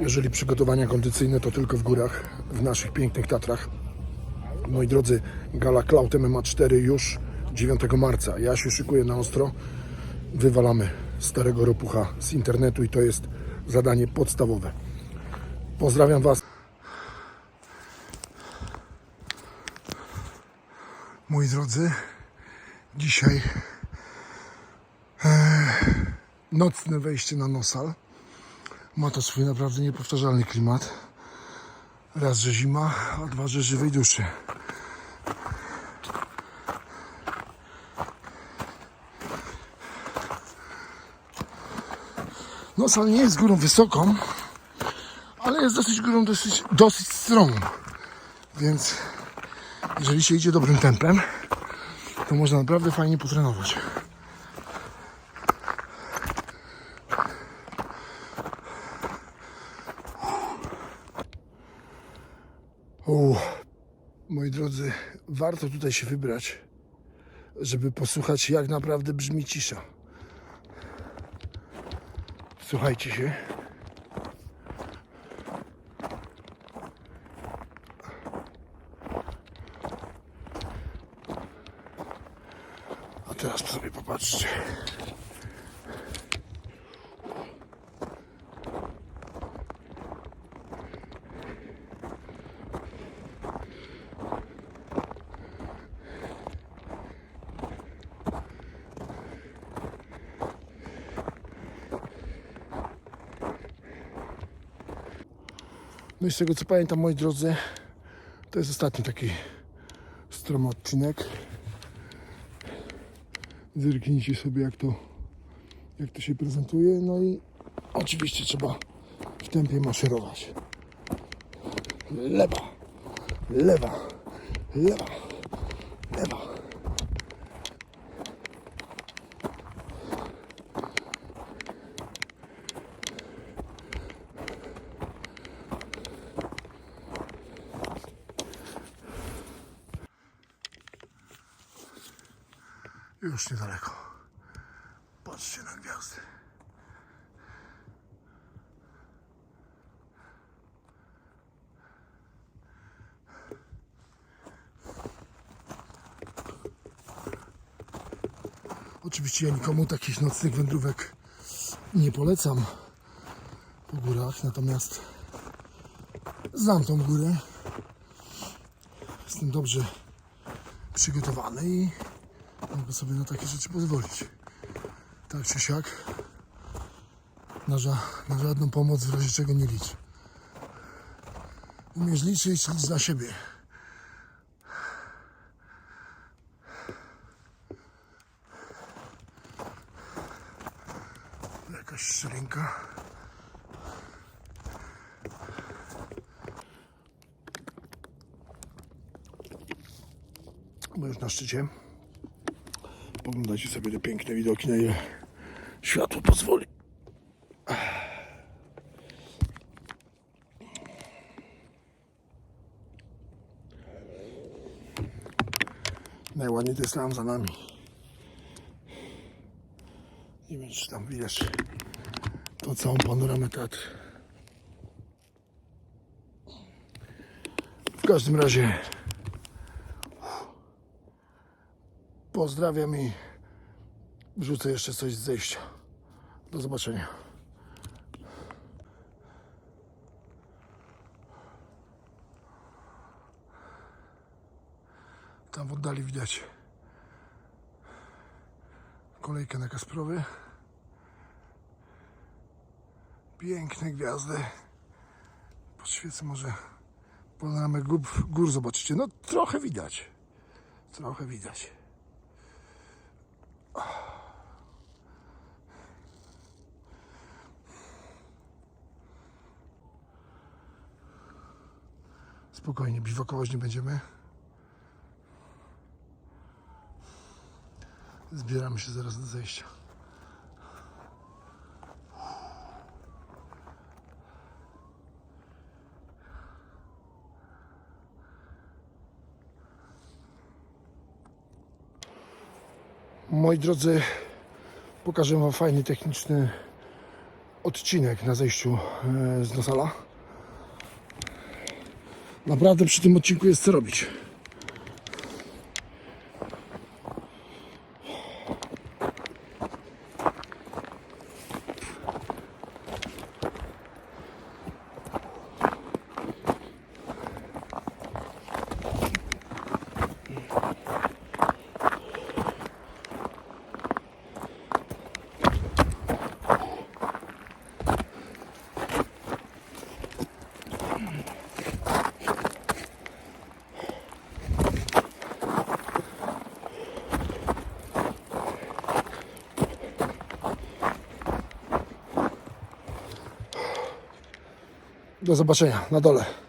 Jeżeli przygotowania kondycyjne, to tylko w górach, w naszych pięknych Tatrach. Moi drodzy, gala Cloud MMA 4 już 9 marca. Ja się szykuję na ostro. Wywalamy starego ropucha z internetu i to jest zadanie podstawowe. Pozdrawiam Was. Moi drodzy, dzisiaj e, nocne wejście na Nosal. Ma to swój naprawdę niepowtarzalny klimat. Raz, że zima, a dwa, że żywej duszy. Nosal nie jest górą wysoką, ale jest dosyć górą dosyć, dosyć stromą. Więc jeżeli się idzie dobrym tempem, to można naprawdę fajnie potrenować. Moi drodzy, warto tutaj się wybrać, żeby posłuchać, jak naprawdę brzmi cisza. Słuchajcie się. A teraz sobie popatrzcie. No i z tego co pamiętam, moi drodzy, to jest ostatni taki stromy odcinek. Zerknijcie sobie jak to, jak to się prezentuje. No i oczywiście trzeba w tempie maszerować. Lewa, lewa, lewa, lewa. Już niedaleko. Patrzcie na gwiazdy. Oczywiście ja nikomu takich nocnych wędrówek nie polecam po górach, natomiast znam tą górę. Jestem dobrze przygotowany i mogę sobie na takie rzeczy pozwolić. Tak czy siak, na, ża na żadną pomoc w razie czego nie licz. Umiesz liczyć, licz na siebie. Jakaś szczelinka. Bo już na szczycie. Poglądajcie sobie te piękne widoki, na ile światło pozwoli. Najładniej to jest tam za nami. Nie wiem, czy tam widać tą całą panoramę Tatr. W każdym razie Pozdrawiam i wrzucę jeszcze coś z zejścia. Do zobaczenia. Tam w oddali widać kolejkę na Kasprowy. Piękne gwiazdy. Podświecę może panoramę gór, zobaczycie. No trochę widać. Trochę widać. Spokojnie, biwakować nie będziemy. Zbieramy się zaraz do zejścia. Moi drodzy, pokażę Wam fajny techniczny odcinek na zejściu e, z Nosala. Naprawdę przy tym odcinku jest co robić. Do zobaczenia na dole.